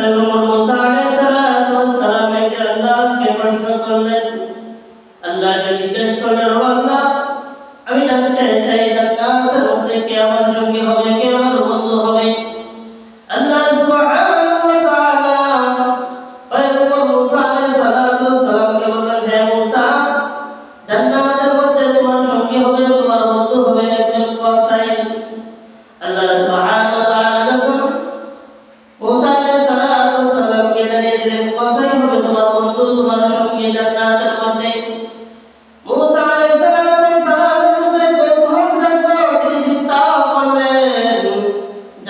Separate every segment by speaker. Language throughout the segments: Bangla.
Speaker 1: 嗯。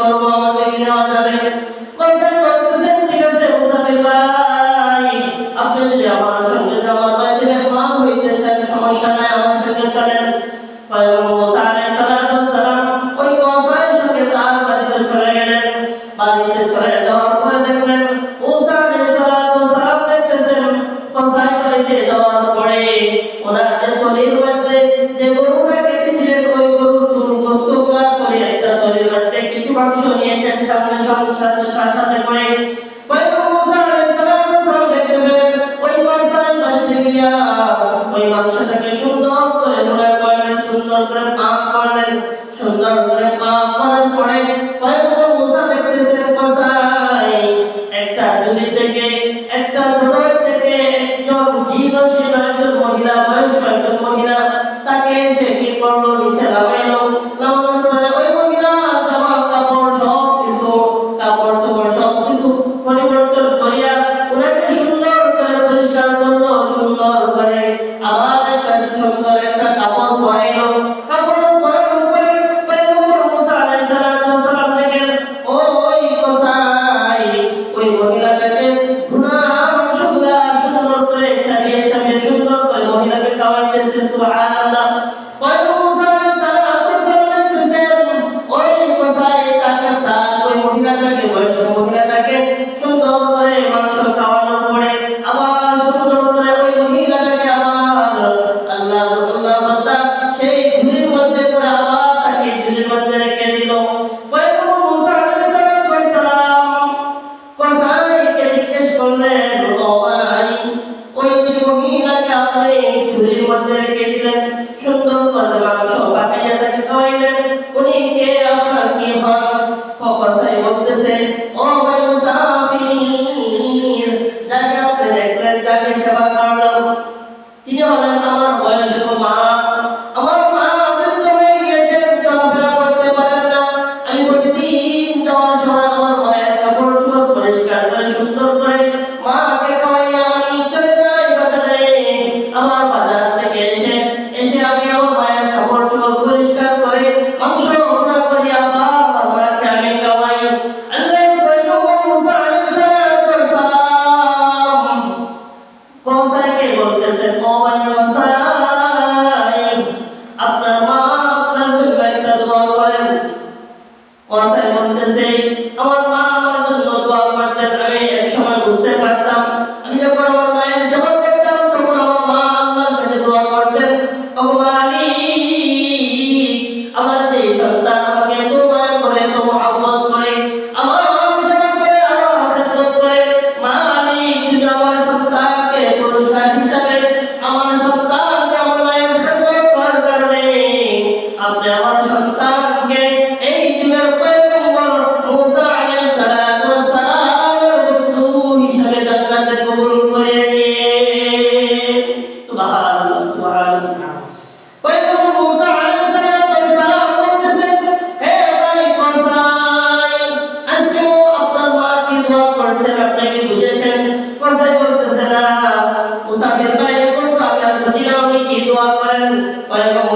Speaker 1: করব, আপনার নেওয়া যাবে? ঠিক আছে, মুসাফির ভাই। আপনি আমার সঙ্গে আমার সমস্যা নাই, আমার সঙ্গে চলেন। সুন্দর করে পাপ করলেন সুন্দর করে পাপ করার পরে হয়তো মুসা দেখতেছে কোথায় একটা জমি থেকে, একটা জোড়ার থেকে একজন জীবশীল একজন মহিলা, বয়স্ক একজন মহিলা, তাকে সে কি করল? নিচে নামে মানুষও বাঁচাইয়া থাকিতে হইলেন উনি কে? আপনার কি হন ফকসাই বলতেছে আপনার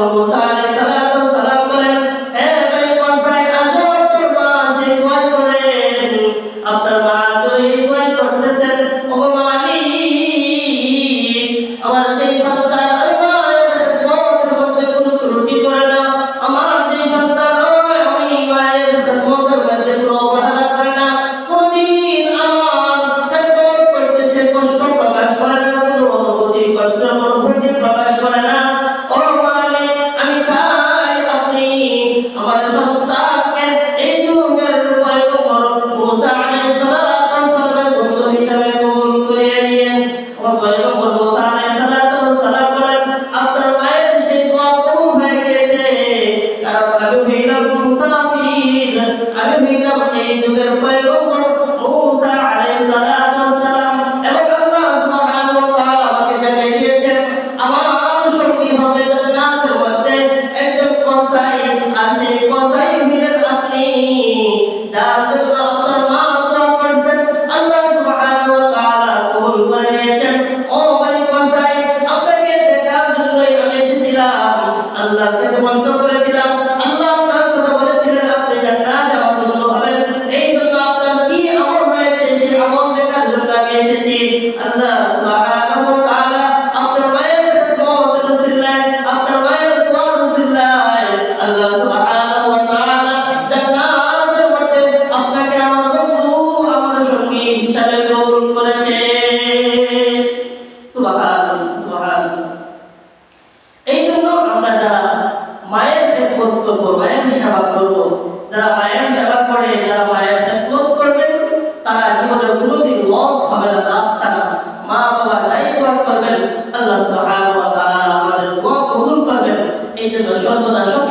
Speaker 1: করব আল্লাহর কাছে করেছিলাম। আল্লাহ আপনার কথা বলেছিলেন, আপনি হবেন। এই জন্য আপনার কি আমল হয়েছে আমল দেখার জন্য আমি এসেছি। আল্লাহ আপনাকে আমার এই জন্য আমরা যারা খেদমত করব মায়ের সেবা যারা মায়ের সেবা করে, যারা মায়ের খেদমত করবে, তারা জীবনে কোনোদিন লস হবে না, লাভ ছাড়া মা বাবা যাই দোয়া করবেন, আল্লাহ আমাদের দোয়া কবুল করবেন। এই জন্য সর্বদা সব